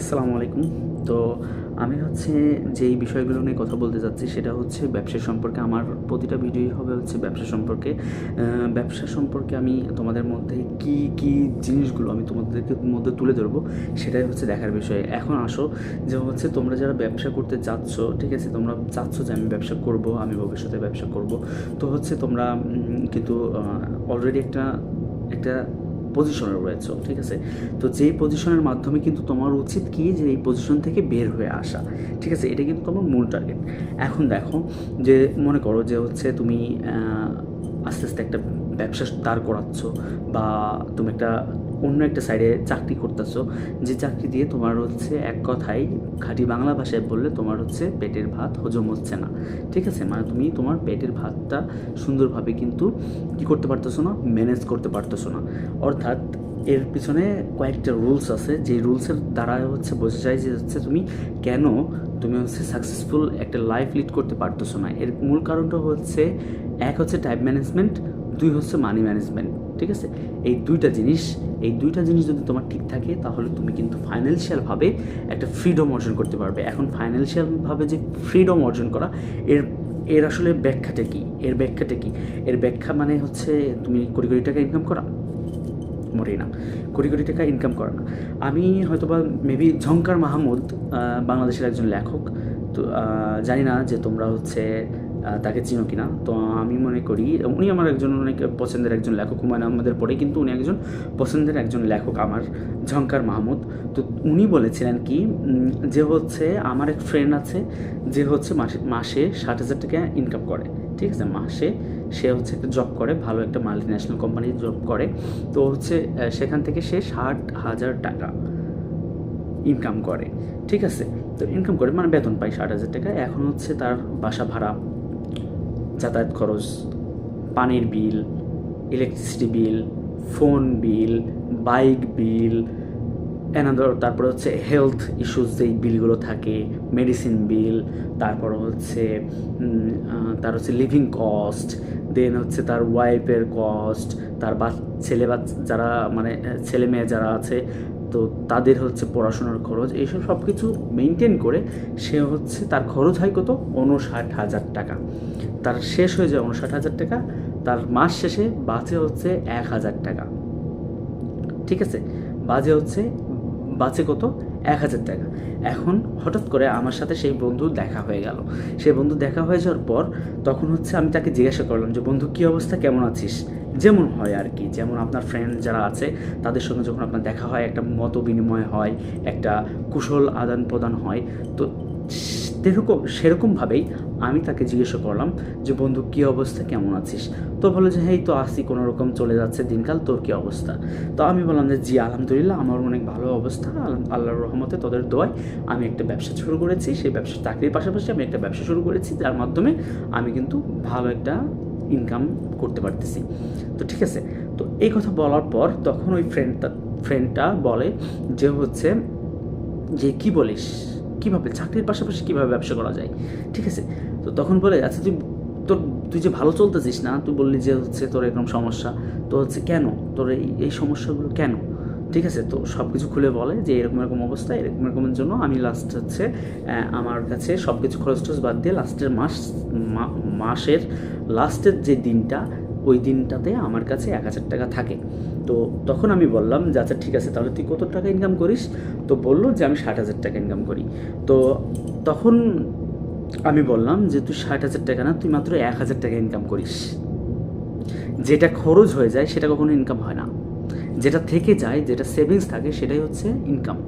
আসসালামু আলাইকুম। তো আমি হচ্ছে যেই বিষয়গুলো নিয়ে কথা বলতে যাচ্ছি সেটা হচ্ছে ব্যবসা সম্পর্কে। আমার প্রতিটা ভিডিওই হবে হচ্ছে ব্যবসা সম্পর্কে। ব্যবসা সম্পর্কে আমি তোমাদের মধ্যে কি কি জিনিসগুলো আমি তোমাদেরকে মধ্যে তুলে ধরবো সেটাই হচ্ছে দেখার বিষয়। এখন আসো, যে হচ্ছে তোমরা যারা ব্যবসা করতে যাচ্ছ ঠিক আছে? তোমরা চাচ্ছ যে আমি ব্যবসা করব, আমি ভবিষ্যতে ব্যবসা করব। তো হচ্ছে তোমরা কিন্তু অলরেডি একটা একটা পজিশনে রয়েছে, ঠিক আছে? তো যেই পজিশনের মাধ্যমে কিন্তু তোমার উচিত কি? যে এই পজিশন থেকে বের হয়ে আসা, ঠিক আছে? এটা কিন্তু তোমার মূল টার্গেট এখন দেখো যে, মনে করো যে হচ্ছে তুমি আস্তে আস্তে একটা ব্যবসা দাঁড় করাচ্ছ বা তুমি একটা অন্য একটা সাইডে চাকরি করতেছো, যে চাকরি দিয়ে তোমার হচ্ছে এক কথায় খাঁটি বাংলা ভাষায় বললে তোমার হচ্ছে পেটের ভাত হজম হচ্ছে না। ঠিক আছে? মানে তুমি তোমার পেটের ভাতটা সুন্দরভাবে কিন্তু কি করতে পারতেছো না? ম্যানেজ করতে পারতেছো না। অর্থাৎ এর পিছনে কয়েকটা রুলস আছে। যে রুলসের দ্বারা হচ্ছে বোঝা যায় যে হচ্ছে তুমি কেন তুমি হচ্ছে সাকসেসফুল একটা লাইফ লিড করতে পারতেছো না। এর মূল কারণটা হচ্ছে, এক হচ্ছে টাইম ম্যানেজমেন্ট দুই হচ্ছে মানি ম্যানেজমেন্ট ঠিক আছে? এই দুইটা জিনিস, এই দুইটা জিনিস যদি তোমার ঠিক থাকে, তাহলে তুমি কিন্তু ফাইন্যান্সিয়ালভাবে একটা ফ্রিডম অর্জন করতে পারবে। এখন ফাইন্যান্সিয়ালভাবে যে ফ্রিডম অর্জন করা, এর এর আসলে ব্যাখ্যাটা কী? এর ব্যাখ্যাটা কী? এর ব্যাখ্যা মানে হচ্ছে তুমি কোটি কোটি টাকা ইনকাম করা? মোটেই না। কোটি কোটি টাকা ইনকাম করা না। আমি হয়তোবা মেবি ঝঙ্কার মাহমুদ বাংলাদেশের একজন লেখক। তো জানি না যে তোমরা হচ্ছে তাকে চিনো কিনা? তো আমি মনে করি, উনি আমার একজন অনেক পছন্দের একজন লেখক, হুমায়ুন আহমেদের পরে কিন্তু উনি একজন পছন্দের একজন লেখক আমার, ঝঙ্কার মাহমুদ। তো উনি বলেছিলেন কি যে হচ্ছে আমার এক ফ্রেন্ড আছে, যে হচ্ছে মাসে মাসে ষাট হাজার টাকা ইনকাম করে, ঠিক আছে? মাসে সে হচ্ছে একটা জব করে, ভালো একটা মাল্টি ন্যাশনাল কোম্পানি জব করে। তো হচ্ছে সেখান থেকে সে ষাট হাজার টাকা ইনকাম করে, ঠিক আছে? তো ইনকাম করে মানে বেতন পায় ষাট হাজার টাকা। এখন হচ্ছে তার বাসা ভাড়া যাতায়াত খরচ, পানির bill electricity bill phone bill bike bill another তারপরে হচ্ছে হেলথ ইস্যুস যেই বিলগুলো থাকে মেডিসিন বিল তারপর হচ্ছে তার হচ্ছে লিভিং কস্ট দেন হচ্ছে তার ওয়াইফের কস্ট তার বা ছেলে বা যারা মানে ছেলে মেয়ে যারা আছে তো তাদের হচ্ছে পড়াশোনার খরচ, এইসব সব কিছু মেনটেন করে সে হচ্ছে তার খরচ হয় কত? উনষাট হাজার টাকা। তার শেষ হয়ে যায় উনষাট হাজার টাকা, তার মাস শেষে বাঁচে হচ্ছে এক হাজার টাকা। ঠিক আছে? বাজে হচ্ছে বাঁচে কত? এক হাজার টাকা। এখন হঠাৎ করে আমার সাথে সেই বন্ধু দেখা হয়ে গেল। সেই বন্ধু দেখা হয়ে যাওয়ার পর তখন হচ্ছে আমি তাকে জিজ্ঞাসা করলাম যে, বন্ধু, কী অবস্থা? কেমন আছিস? যেমন হয় আর কি, যেমন আপনার ফ্রেন্ড যারা আছে, তাদের সঙ্গে যখন আপনার দেখা হয়, একটা মত বিনিময় হয়, একটা কুশল আদান প্রদান হয়, তো সেরকম সেরকমভাবেই আমি তাকে জিজ্ঞাসা করলাম যে, বন্ধু, কী অবস্থা? কেমন আছিস? তো বলে যে হেই তো আসি কোনো রকম চলে যাচ্ছে দিনকাল, তোর কী অবস্থা? তো আমি বললাম যে, জি, আলহামদুলিল্লাহ, আমার অনেক ভালো অবস্থা, আল- আল্লাহর রহমতে তোদের দোয়ায় আমি একটা ব্যবসা শুরু করেছি, সেই ব্যবসা চাকরির পাশাপাশি আমি একটা ব্যবসা শুরু করেছি, যার মাধ্যমে আমি কিন্তু ভালো একটা ইনকাম করতে পারতেছি। তো ঠিক আছে, তো এই কথা বলার পর তখন ওই ফ্রেন্ডটা ফ্রেন্ডটা বলে যে, হচ্ছে যে, কি বলিস? কীভাবে, চাকরির পাশাপাশি কীভাবে ব্যবসা করা যায়? ঠিক আছে? তো তখন বলে আচ্ছা তুই, তোর, তুই যে ভালো চলতেছিস না, তুই বললি যে হচ্ছে তোর এরকম সমস্যা, তো হচ্ছে কেন? তোর এই এই সমস্যাগুলো কেন? ঠিক আছে? তো সব কিছু খুলে বলে যে, এরকম এরকম অবস্থা, এরকম, এরকমের জন্য আমি লাস্ট হচ্ছে আমার কাছে সব কিছু খরচ টরচ বাদ দিয়ে লাস্টের মাস মাসের লাস্টের যে দিনটা, ওই দিনটাতে আমার কাছে এক হাজার টাকা থাকে। তো তখন আমি বললাম যে আচ্ছা ঠিক আছে, তাহলে তুই কত টাকা ইনকাম করিস? তো বলল যে, আমি ষাট হাজার টাকা ইনকাম করি। তো তখন আমি বললাম যে, তুই ষাট হাজার টাকা না, তুই মাত্র এক হাজার টাকা ইনকাম করিস। যেটা খরচ হয়ে যায়, সেটা কখনো ইনকাম হয় না। যেটা থেকে যায়, যেটা সেভিংস থাকে, সেটাই হচ্ছে ইনকাম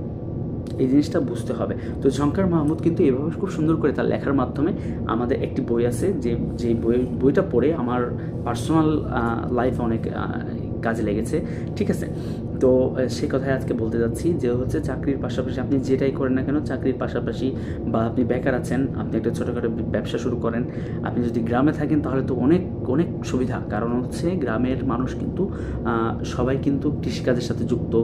এই জিনিসটা বুঝতে হবে। তো ঝঙ্কার মাহমুদ কিন্তু এভাবে খুব সুন্দর করে তার লেখার মাধ্যমে আমাদের একটি বই আছে, যে যে বই, বইটা পড়ে আমার পার্সোনাল লাইফে অনেক কাজে লেগেছে। ঠিক আছে? তো সেই কথাই আজকে বলতে যাচ্ছি যে হচ্ছে চাকরির পাশাপাশি আপনি যেটাই করেন না কেন, চাকরির পাশাপাশি বা আপনি বেকার আছেন, আপনি একটা ছোটোখাটো ব্যবসা শুরু করেন, আপনি যদি গ্রামে থাকেন তাহলে তো অনেক অনেক সুবিধা। কারণ হচ্ছে গ্রামের মানুষ কিন্তু সবাই কিন্তু কৃষিকাজের সাথে যুক্ত।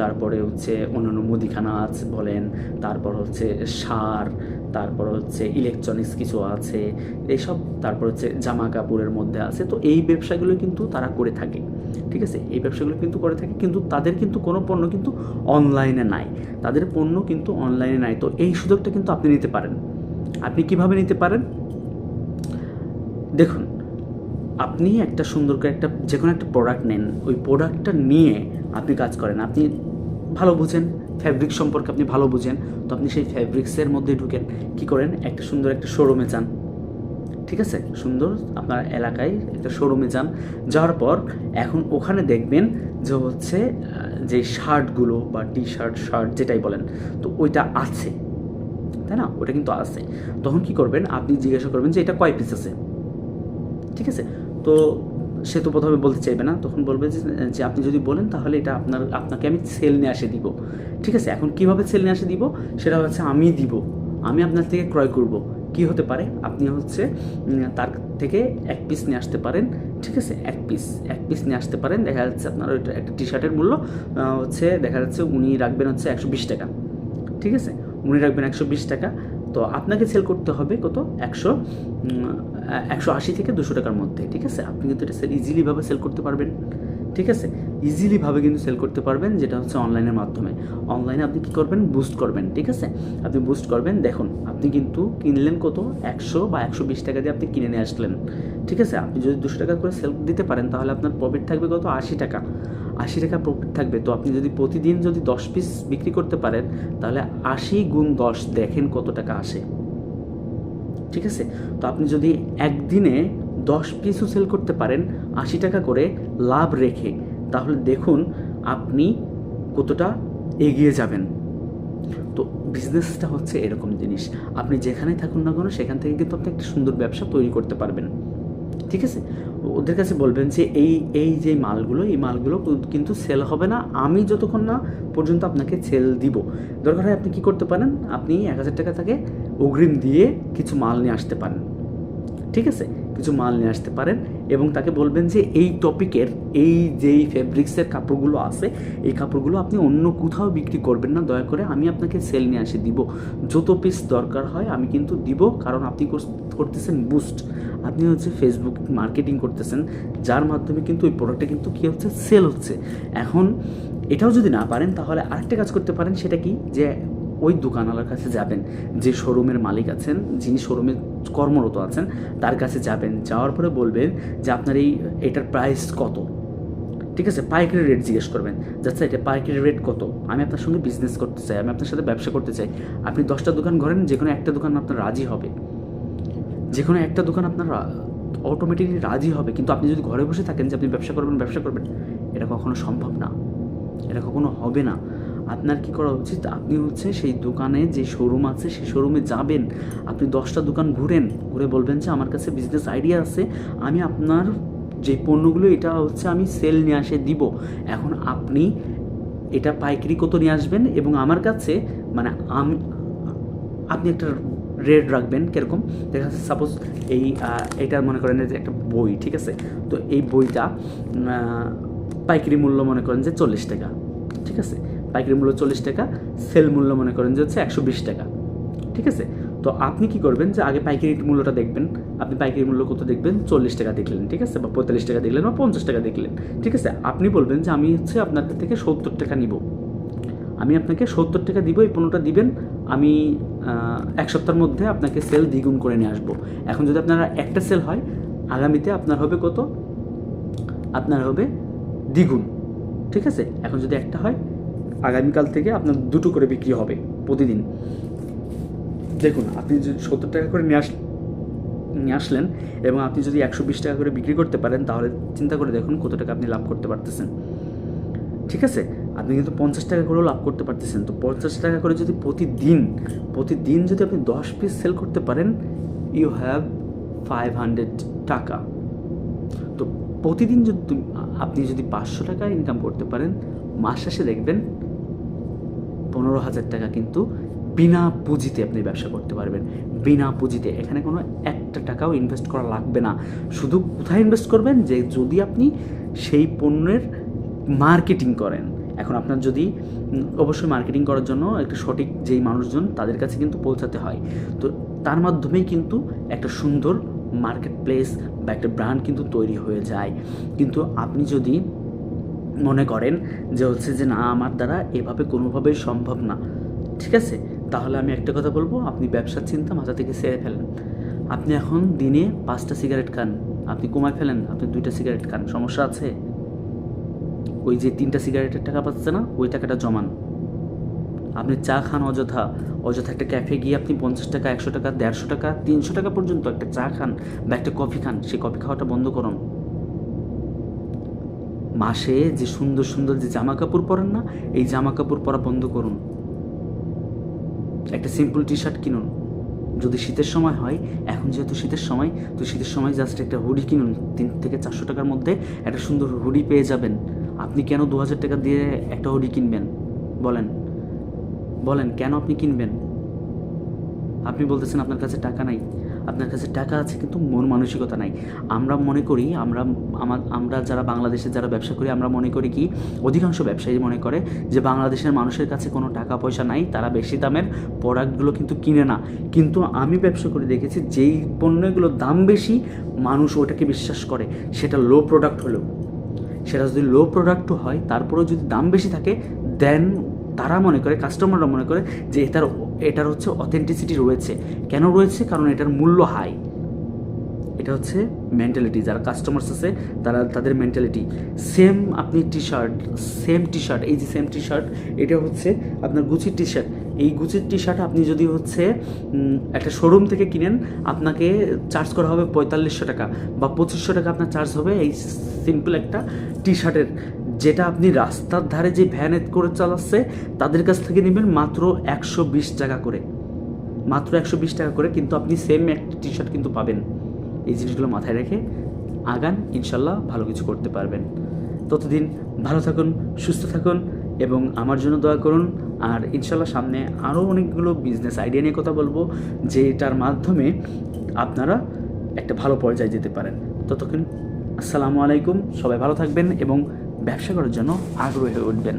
তারপরে হচ্ছে অন্যান্য মুদিখানা আছে বলেন, তারপর হচ্ছে সার তারপর হচ্ছে ইলেকট্রনিক্স কিছু আছে এইসব তারপর হচ্ছে জামা কাপড়ের মধ্যে আছে। তো এই ব্যবসাগুলো কিন্তু তারা করে থাকে, ঠিক আছে? এই ব্যবসাগুলো কিন্তু করে থাকে, কিন্তু তাদের কিন্তু কোনো পণ্য কিন্তু অনলাইনে নাই। তাদের পণ্য কিন্তু অনলাইনে নাই। তো এই সুযোগটা কিন্তু আপনি নিতে পারেন। আপনি কীভাবে নিতে পারেন? দেখুন, আপনি একটা সুন্দর করে একটা যে কোনো একটা প্রোডাক্ট নেন। ওই প্রোডাক্টটা নিয়ে আপনি কাজ করেন। আপনি ভালো বুঝেন। ফ্যাব্রিক সম্পর্কে আপনি ভালো বুঝেন, তো আপনি সেই ফ্যাব্রিক্সের মধ্যে ঢুকেন। কি করেন? একটা সুন্দর একটা শোরুমে যান। ঠিক আছে? সুন্দর আপনার এলাকায় একটা শোরুমে যান। যাওয়ার পর এখন ওখানে দেখবেন যে হচ্ছে যে শার্টগুলো বা টি শার্ট শার্ট যেটাই বলেন, তো ওইটা আছে। তাই না? ওটা কিন্তু আছে। তখন কি করবেন? আপনি জিজ্ঞাসা করবেন যে এটা কয় পিস আছে? ঠিক আছে? তো সে তো প্রথমে বলতে চাইবে না, তখন বলবে যে আপনি যদি বলেন তাহলে এটা আপনার, আপনাকে আমি সেল নিয়ে আসে দিব। ঠিক আছে? এখন কীভাবে সেল নিয়ে আসে দিব? সেটা হচ্ছে আমি দিব। আমি আপনার থেকে ক্রয় করব। কি হতে পারে? আপনি হচ্ছে তার থেকে এক পিস নিয়ে আসতে পারেন। ঠিক আছে? এক পিস এক পিস নিয়ে আসতে পারেন। দেখা যাচ্ছে আপনার ওইটা একটা টি শার্টের মূল্য হচ্ছে দেখা যাচ্ছে উনি রাখবেন হচ্ছে একশো বিশ টাকা। ঠিক আছে? উনি রাখবেন একশো বিশ টাকা। তো আপনাকে সেল করতে হবে কত? একশো একশো আশি থেকে দুশো টাকার মধ্যে, ঠিক আছে? আপনি কিন্তু এটা সেল ইজিলিভাবে সেল করতে পারবেন, ঠিক আছে? ইজিলিভাবে কিন্তু সেল করতে পারবেন, যেটা হচ্ছে অনলাইনের মাধ্যমে। অনলাইনে আপনি কী করবেন? বুস্ট করবেন, ঠিক আছে? আপনি বুস্ট করবেন, দেখুন, আপনি কিন্তু কিনলেন কত? একশো বা একশো বিশ টাকা দিয়ে আপনি কিনে নিয়ে আসলেন, ঠিক আছে? আপনি যদি দুশো টাকা করে সেল দিতে পারেন, তাহলে আপনার প্রফিট থাকবে কত? আশি টাকা। আশি টাকা প্রফিট থাকবে। তো আপনি যদি প্রতিদিন যদি দশ পিস বিক্রি করতে পারেন, তাহলে আশি গুণ দশ দেখেন কত টাকা আসে। ঠিক আছে? তো আপনি যদি একদিনে দশ পিসও সেল করতে পারেন, আশি টাকা করে লাভ রেখে, তাহলে দেখুন আপনি কতটা এগিয়ে যাবেন। তো বিজনেসটা হচ্ছে এরকম জিনিস। আপনি যেখানেই থাকুন না কেন, সেখান থেকে কিন্তু আপনি একটা সুন্দর ব্যবসা তৈরি করতে পারবেন। ঠিক আছে? ওদের কাছে বলবেন যে, এই এই যে মালগুলো, এই মালগুলো কিন্তু সেল হবে না। আমি যতক্ষণ না পর্যন্ত আপনাকে সেল দিব। দরকার হয় আপনি কী করতে পারেন? আপনি এক হাজার টাকা তাকে অগ্রিম দিয়ে কিছু মাল নিয়ে আসতে পারেন। ঠিক আছে? কিছু মাল নিয়ে আসতে পারেন। এবং তাকে বলবেন যে এই টপিকের এই যেই ফেব্রিক্সের কাপড়গুলো আছে, এই কাপড়গুলো আপনি অন্য কোথাও বিক্রি করবেন না। দয়া করে আমি আপনাকে সেল নিয়ে আসে দিব। যত পিস দরকার হয় আমি কিন্তু দিব, কারণ আপনি করতেছেন বুস্ট আপনি হচ্ছে ফেসবুক মার্কেটিং করতেছেন, যার মাধ্যমে কিন্তু ওই প্রোডাক্টটা কিন্তু কী হচ্ছে? সেল হচ্ছে। এখন এটাও যদি না পারেন, তাহলে আরেকটা কাজ করতে পারেন, সেটা কি? যে ওই দোকানওয়ালার কাছে যাবেন, যে শোরুমের মালিক আছেন, যিনি শোরুমে কর্মরত আছেন, তার কাছে যাবেন, যাওয়ার পরে বলবেন যে আপনার এই, এটার প্রাইস কত? ঠিক আছে? পাইকারি রেট জিজ্ঞেস করবেন যাচ্ছে এটা পাইকারি রেট কত? আমি আপনার সঙ্গে বিজনেস করতে চাই, আমি আপনার সাথে ব্যবসা করতে চাই। আপনি দশটা দোকান ঘরেন যে কোনো একটা দোকান আপনার রাজি হবে। যে কোনো একটা দোকান আপনার অটোমেটিকলি রাজি হবে, কিন্তু আপনি যদি ঘরে বসে থাকেন যে আপনি ব্যবসা করবেন ব্যবসা করবেন, এটা কখনো সম্ভব না। এটা কখনো হবে না। আপনার কি করা উচিত? আপনি হচ্ছে সেই দোকানে যে শোরুম আছে সেই শোরুমে যাবেন। আপনি দশটা দোকান ঘুরেন, ঘুরে বলবেন যে আমার কাছে বিজনেস আইডিয়া আছে, আমি আপনার যে পণ্যগুলো, এটা হচ্ছে আমি সেল নিয়ে আসে দিব। এখন আপনি এটা পাইকারি কত নিয়ে আসবেন? এবং আমার কাছে মানে আমি, আপনি একটা রেট রাখবেন কীরকম? দেখা যাচ্ছে সাপোজ এই এটা মনে করেন যে একটা বই, ঠিক আছে? তো এই বইটা পাইকারি মূল্য মনে করেন যে চল্লিশ টাকা, ঠিক আছে? পাইকারি মূল্য চল্লিশ টাকা, সেল মূল্য মনে করেন যে হচ্ছে একশো বিশ টাকা। ঠিক আছে? তো আপনি কি করবেন যে আগে পাইকারি মূল্যটা দেখবেন। আপনি পাইকারি মূল্য কত দেখবেন? চল্লিশ টাকা দেখলেন, ঠিক আছে? বা পঁয়তাল্লিশ টাকা দেখলেন বা পঞ্চাশ টাকা দেখলেন। ঠিক আছে? আপনি বলবেন যে আমি হচ্ছে আপনার থেকে সত্তর টাকা নিব। আমি আপনাকে সত্তর টাকা দিব, এই পণ্যটা দিবেন। আমি এক সপ্তাহের মধ্যে আপনাকে সেল দ্বিগুণ করে নিয়ে আসব। এখন যদি আপনার একটা সেল হয়, আগামীতে আপনার হবে কত? আপনার হবে দ্বিগুণ। ঠিক আছে? এখন যদি একটা হয় আগামীকাল থেকে আপনার দুটো করে বিক্রি হবে প্রতিদিন। দেখুন, আপনি যদি সত্তর টাকা করে নিয়ে আস নিয়ে আসলেন এবং আপনি যদি একশো বিশ টাকা করে বিক্রি করতে পারেন, তাহলে চিন্তা করে দেখুন কত টাকা আপনি লাভ করতে পারতেছেন। ঠিক আছে? আপনি কিন্তু পঞ্চাশ টাকা করেও লাভ করতে পারতেছেন। তো পঞ্চাশ টাকা করে যদি প্রতিদিন প্রতিদিন যদি আপনি দশ পিস সেল করতে পারেন ইউ হ্যাভ ফাইভ হান্ড্রেড টাকা। তো প্রতিদিন যদি আপনি যদি পাঁচশো টাকা ইনকাম করতে পারেন, মাস শেষে দেখবেন পনেরো হাজার টাকা কিন্তু বিনা পুঁজিতে আপনি ব্যবসা করতে পারবেন। বিনা পুঁজিতে। এখানে কোনো একটা টাকাও ইনভেস্ট করা লাগবে না। শুধু কোথায় ইনভেস্ট করবেন? যে যদি আপনি সেই পণ্যের মার্কেটিং করেন। এখন আপনার যদি অবশ্যই মার্কেটিং করার জন্য একটা সঠিক যেই মানুষজন, তাদের কাছে কিন্তু পৌঁছাতে হয়। তো তার মাধ্যমেই কিন্তু একটা সুন্দর মার্কেট প্লেস বা একটা ব্র্যান্ড কিন্তু তৈরি হয়ে যায়। কিন্তু আপনি যদি মনে করেন যে হচ্ছে যে না, আমার দ্বারা এভাবে কোনোভাবেই সম্ভব না। ঠিক আছে? তাহলে আমি একটা কথা বলব, আপনি ব্যবসার চিন্তা মাথা থেকে সেরে ফেলেন। আপনি এখন দিনে পাঁচটা সিগারেট খান। আপনি কমায় ফেলেন, আপনি দুইটা সিগারেট খান। সমস্যা আছে? ওই যে তিনটা সিগারেটের টাকা পাচ্ছে না, ওই টাকাটা জমান। আপনি চা খান অযথা অযথা একটা ক্যাফে গিয়ে আপনি পঞ্চাশ টাকা, একশো টাকা, দেড়শো টাকা, তিনশো টাকা পর্যন্ত একটা চা খান বা একটা কফি খান। সেই কফি খাওয়াটা বন্ধ করুন। মাসে যে সুন্দর সুন্দর যে জামা কাপড় পরেন না, এই জামা কাপড় পরা বন্ধ করুন। একটা সিম্পল টি শার্ট কিনুন। যদি শীতের সময় হয়, এখন যেহেতু শীতের সময়, তো শীতের সময় জাস্ট একটা হুডি কিনুন। তিন থেকে চারশো টাকার মধ্যে একটা সুন্দর হুডি পেয়ে যাবেন। আপনি কেন দু হাজার টাকা দিয়ে একটা হুডি কিনবেন? বলেন। বলেন, কেন আপনি কিনবেন? আপনি বলতেছেন আপনার কাছে টাকা নাই। আপনার কাছে টাকা আছে কিন্তু মন মানসিকতা নাই। আমরা মনে করি, আমরা আমার আমরা যারা বাংলাদেশে যারা ব্যবসা করি, আমরা মনে করি কি, অধিকাংশ ব্যবসায়ী মনে করে যে বাংলাদেশের মানুষের কাছে কোনো টাকা পয়সা নাই, তারা বেশি দামের প্রোডাক্টগুলো কিন্তু কিনে না। কিন্তু আমি ব্যবসা করে দেখেছি, যেই পণ্যগুলোর দাম বেশি, মানুষ ওটাকে বিশ্বাস করে, সেটা লো প্রোডাক্ট হলেও। সেটা যদি লো প্রোডাক্টও হয়, তারপরেও যদি দাম বেশি থাকে দেন তারা মনে করে কাস্টমাররা মনে করে যে এটার এটার হচ্ছে অথেন্টিসিটি রয়েছে। কেন রয়েছে? কারণ এটার মূল্য হাই এটা হচ্ছে মেন্টালিটি যারা কাস্টমার্স আছে, তারা তাদের মেন্টালিটি সেম আপনি T shirt same T shirt এই যে সেম টি শার্ট এটা হচ্ছে আপনার গুচির টি শার্ট এই গুচির টি শার্ট আপনি যদি হচ্ছে একটা শোরুম থেকে কিনেন, আপনাকে চার্জ করা হবে পঁয়তাল্লিশশো টাকা বা পঁচিশশো টাকা আপনার চার্জ হবে এই সিম্পল একটা টি শার্টের যেটা আপনি রাস্তার ধারে যে ভ্যানে করে চালাচ্ছে, তাদের কাছ থেকে নেবেন মাত্র একশো বিশ টাকা করে। মাত্র একশো বিশ টাকা করে, কিন্তু আপনি সেম একটা টি শার্ট কিন্তু পাবেন। এই জিনিসগুলো মাথায় রেখে আগান, ইনশাল্লাহ ভালো কিছু করতে পারবেন। ততদিন ভালো থাকুন, সুস্থ থাকুন এবং আমার জন্য দয়া করুন। আর ইনশাল্লাহ সামনে আরও অনেকগুলো বিজনেস আইডিয়া নিয়ে কথা বলব, যেটার মাধ্যমে আপনারা একটা ভালো পর্যায়ে যেতে পারেন। ততক্ষণ, আসসালামু আলাইকুম, সবাই ভালো থাকবেন এবং ব্যবসা করার জন্য আগ্রহী হয়ে উঠবেন।